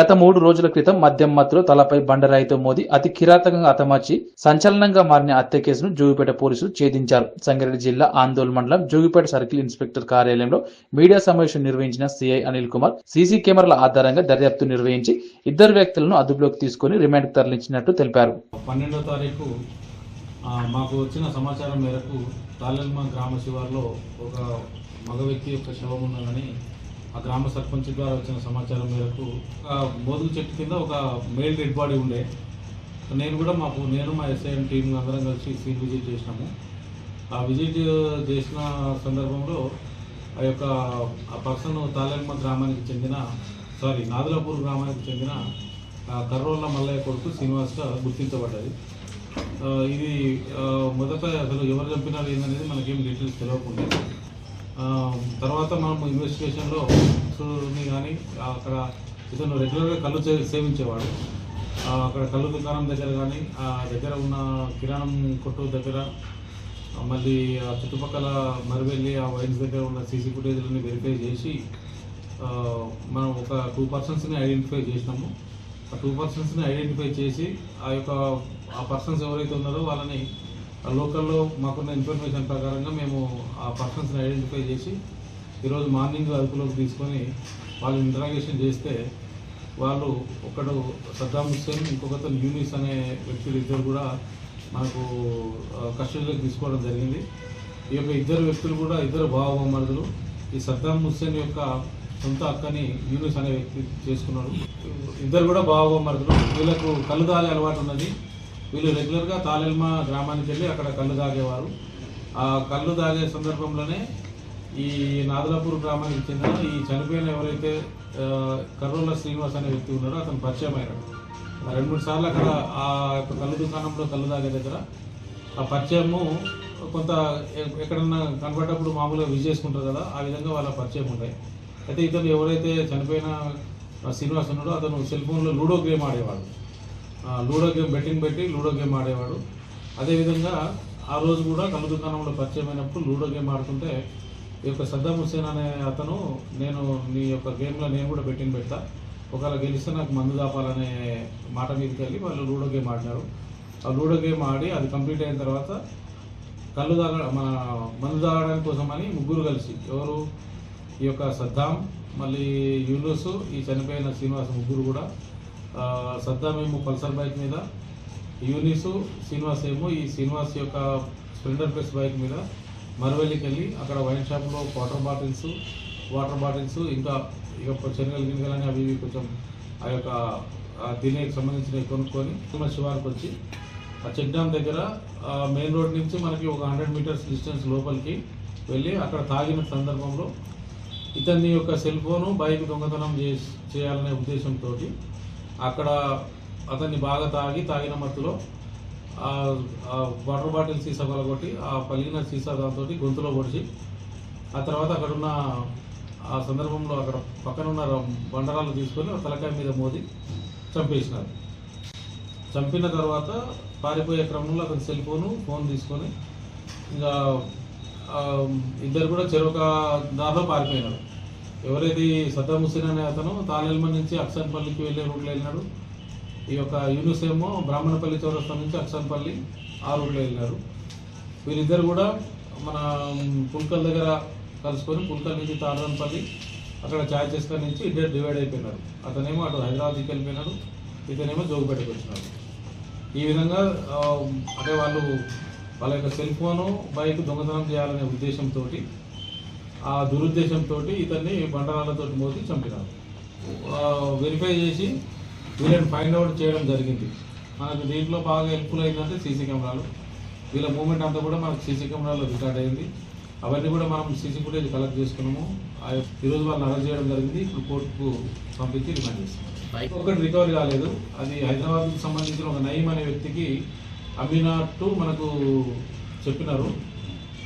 గత మూడు రోజుల క్రితం మద్యం మత్తులో తలపై బండరాయితో మోది అతి కిరాతకంగా అతమార్చి సంచలనంగా మారిన హత్య కేసును జోగిపేట పోలీసులు ఛేదించారు. సంగారెడ్డి జిల్లా ఆందోళన మండలం జోగిపేట సర్కిల్ ఇన్స్పెక్టర్ కార్యాలయంలో మీడియా సమావేశం నిర్వహించిన సిఐ అనిల్ కుమార్ సీసీ కెమెరాల ఆధారంగా దర్యాప్తు నిర్వహించి ఇద్దరు వ్యక్తులను అదుపులోకి తీసుకుని రిమాండ్కు తరలించినట్లు తెలిపారు. పన్నెండో తారీఖు మాకు వచ్చిన సమాచారం మేరకు గ్రామ శివార్లో ఒక మగ వ్యక్తి యొక్క శవం ఉన్నదని ఆ గ్రామ సర్పంచ్ ద్వారా వచ్చిన సమాచారం మేరకు ఒక మోదుగు చెట్టు కింద ఒక మేల్ డెడ్ బాడీ ఉండే. నేను కూడా మాకు నేను మా ఎస్ఐఎం టీం అందరం కలిసి సీన్ విజిట్ చేసినాము. ఆ విజిట్ చేసిన సందర్భంలో ఆ యొక్క ఆ పర్సన్ తాళెల్మ గ్రామానికి చెందిన సారీ నాదులాపూర్ గ్రామానికి చెందిన కర్రోళ్ళ మల్లయ్య కొడుకు శ్రీనివాస్గా గుర్తించబడ్డది. ఇది మొదట అసలు ఎవరు చంపినారు ఏందనేది మనకేం డీటెయిల్స్ తెలియకుండా తర్వాత మనం ఇన్వెస్టిగేషన్లో ని కానీ అక్కడ ఇతను రెగ్యులర్గా కళ్ళు సేవించేవాడు. అక్కడ కళ్ళు దుకాణం దగ్గర కానీ ఆ దగ్గర ఉన్న కిరాణం కొట్టు దగ్గర మళ్ళీ ఆ చుట్టుపక్కల మరివెళ్ళి ఆ వైన్స్ దగ్గర ఉన్న సీసీ ఫుటేజ్లని వెరిఫై చేసి మనం ఒక టూ పర్సన్స్ని ఐడెంటిఫై చేసినాము. ఆ టూ పర్సన్స్ని ఐడెంటిఫై చేసి ఆ యొక్క ఆ పర్సన్స్ ఎవరైతే ఉన్నారో వాళ్ళని లోకల్లో మాకున్న ఇన్ఫర్మేషన్ ప్రకారంగా మేము ఆ పర్సన్స్ని ఐడెంటిఫై చేసి ఈరోజు మార్నింగ్ అదుపులోకి తీసుకొని వాళ్ళు ఇంటరాగేషన్ చేస్తే వాళ్ళు ఒకడు సద్దాం హుస్సేన్ ఇంకొకతను యూనిస్ అనే వ్యక్తులు ఇద్దరు కూడా మనకు కస్టడీలోకి తీసుకోవడం జరిగింది. ఈ యొక్క ఇద్దరు వ్యక్తులు కూడా ఇద్దరు భావమరుదులు ఈ సద్దాం హుస్సేన్ యొక్క సొంత అక్కని యూనిస్ అనే వ్యక్తి చేసుకున్నాడు. ఇద్దరు కూడా భావమరుదులు వీళ్ళకు కళ్ళు తాగే అలవాటు ఉన్నది. వీళ్ళు రెగ్యులర్గా తాలెల్మ గ్రామానికి వెళ్ళి అక్కడ కళ్ళు తాగేవారు. ఆ కళ్ళు తాగే సందర్భంలోనే ఈ నాదలాపూర్ గ్రామానికి చెందిన ఈ చనిపోయిన ఎవరైతే కర్రోల శ్రీనివాస్ అనే వ్యక్తి ఉన్నాడో అతను పరిచయం అయినాడు రెండు మూడు సార్లు అక్కడ ఆ యొక్క కళ్ళు దుకాణంలో కళ్ళు తాగే దగ్గర ఆ పరిచయము కొంత ఎక్కడన్నా కనబడ్డప్పుడు మామూలుగా విజ్ చేసుకుంటారు కదా ఆ విధంగా వాళ్ళ పరిచయం ఉంటాయి అయితే ఇతను ఎవరైతే చనిపోయిన శ్రీనివాస్ ఉన్నాడో అతను సెల్ ఫోన్లో లూడో గేమ్ ఆడేవాడు. లూడో గేమ్ బెట్టింగ్ పెట్టి లూడో గేమ్ ఆడేవాడు. అదేవిధంగా ఆ రోజు కూడా కళ్ళు దుకాణంలో పరిచయమైనప్పుడు లూడో గేమ్ ఆడుతుంటే ఈ యొక్క సద్దాం హుస్సేన్ అనే అతను నేను నీ యొక్క గేమ్లో నేను కూడా బెట్టింగ్ పెడతా. ఒకవేళ గెలిస్తే నాకు మందు దాపాలనే మాట మీదకి వెళ్ళి వాళ్ళు లూడో గేమ్ ఆడినారు. ఆ లూడో గేమ్ ఆడి అది కంప్లీట్ అయిన తర్వాత కళ్ళు తాగ మన మందు తాగడానికి కోసమని ముగ్గురు కలిసి ఎవరు? ఈ యొక్క సద్దాం మళ్ళీ యూనుసు ఈ చనిపోయిన శ్రీనివాస ముగ్గురు కూడా సద్దా మేము పల్సర్ బైక్ మీద యూనిస్ శ్రీనివాస్ ఏమో ఈ శ్రీనివాస్ యొక్క స్ప్లెండర్ ప్లస్ బైక్ మీద మరవెల్లికి వెళ్ళి అక్కడ వైన్ షాప్లో వాటర్ బాటిల్స్ వాటర్ బాటిల్స్ ఇంకా ఇక శనగలు గినగలని అవి ఇవి కొంచెం ఆ యొక్క దీనికి సంబంధించినవి కొనుక్కొని శివారికి వచ్చి ఆ చెక్ డ్యామ్ దగ్గర మెయిన్ రోడ్ నుంచి మనకి ఒక హండ్రెడ్ మీటర్స్ డిస్టెన్స్ లోపలికి వెళ్ళి అక్కడ తాగిన సందర్భంలో ఇతని యొక్క సెల్ ఫోను బైక్ దొంగతనం చేయాలనే ఉద్దేశంతో అక్కడ అతన్ని బాగా తాగి తాగిన మత్తులో ఆ వాటర్ బాటిల్ సీసా కొలగొట్టి ఆ పలిగిన సీసా దాంతో గొంతులో పొడిచి ఆ తర్వాత అక్కడున్న ఆ సందర్భంలో అక్కడ పక్కన ఉన్న బండరాలు తీసుకొని ఆ తలకాయ మీద మోది చంపేసినారు. చంపిన తర్వాత పారిపోయే క్రమంలో అతని సెల్ ఫోను ఫోన్ తీసుకొని ఇంకా ఇద్దరు కూడా చెరొక దారిలో పారిపోయినారు. ఎవరైతే ఈ సద్దాం హుస్సేన్ అనే అతను తాలెల్మ నుంచి అక్సన్పల్లికి వెళ్ళే రూట్లో వెళ్ళినాడు. ఈ యొక్క యూనిస్ ఏమో బ్రాహ్మణపల్లి చౌరస్తా నుంచి అక్సన్పల్లి ఆ రూట్లో వెళ్ళినారు వీళ్ళిద్దరు కూడా మన పుల్కల్ దగ్గర కలుసుకొని పుల్కల్ నుంచి తాడరంపల్లి అక్కడ ఛాయ్ చేసుకొని నుంచి ఇద్దరు డివైడ్ అయిపోయినారు. అతనేమో అటు హైదరాబాద్కి వెళ్ళిపోయినాడు ఇతనేమో జోగుపేటకు వచ్చినాడు. ఈ విధంగా అంటే వాళ్ళు వాళ్ళ యొక్క సెల్ ఫోను బైక్ దొంగతనం చేయాలనే ఉద్దేశంతో ఆ దురుద్దేశంతో ఇతన్ని బండరాలతో మోసి చంపినారు. వెరిఫై చేసి వీళ్ళని ఫైండ్ అవుట్ చేయడం జరిగింది. మనకు దీంట్లో బాగా హెల్ప్ఫుల్ అయిందంటే సీసీ కెమెరాలు. వీళ్ళ మూమెంట్ అంతా కూడా మనకు సీసీ కెమెరాలో రికార్డ్ అయింది. అవన్నీ కూడా మనం సీసీ ఫుటేజ్ కలెక్ట్ చేసుకున్నాము. ఆ యొక్క- ఈరోజు వాళ్ళని అరెస్ట్ చేయడం జరిగింది. ఇప్పుడు కోర్టుకు పంపించి రిమాండ్ చేస్తాం. ఒకటి రికవరీ కాలేదు అది హైదరాబాద్కి సంబంధించిన ఒక నయీం అనే వ్యక్తికి అమ్మినట్టు మనకు చెప్పినారు.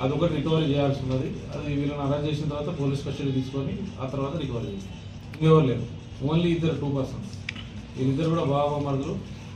అదొకటి రికవరీ చేయాల్సి ఉన్నది అది వీళ్ళని అరెస్ట్ చేసిన తర్వాత పోలీస్ కస్టడీ తీసుకొని ఆ తర్వాత రికవరీ చేస్తాం ఇంకెవరు లేరు. ఓన్లీ ఇద్దరు టూ పర్సన్స్ వీళ్ళిద్దరు కూడా బాబా మరుదులు.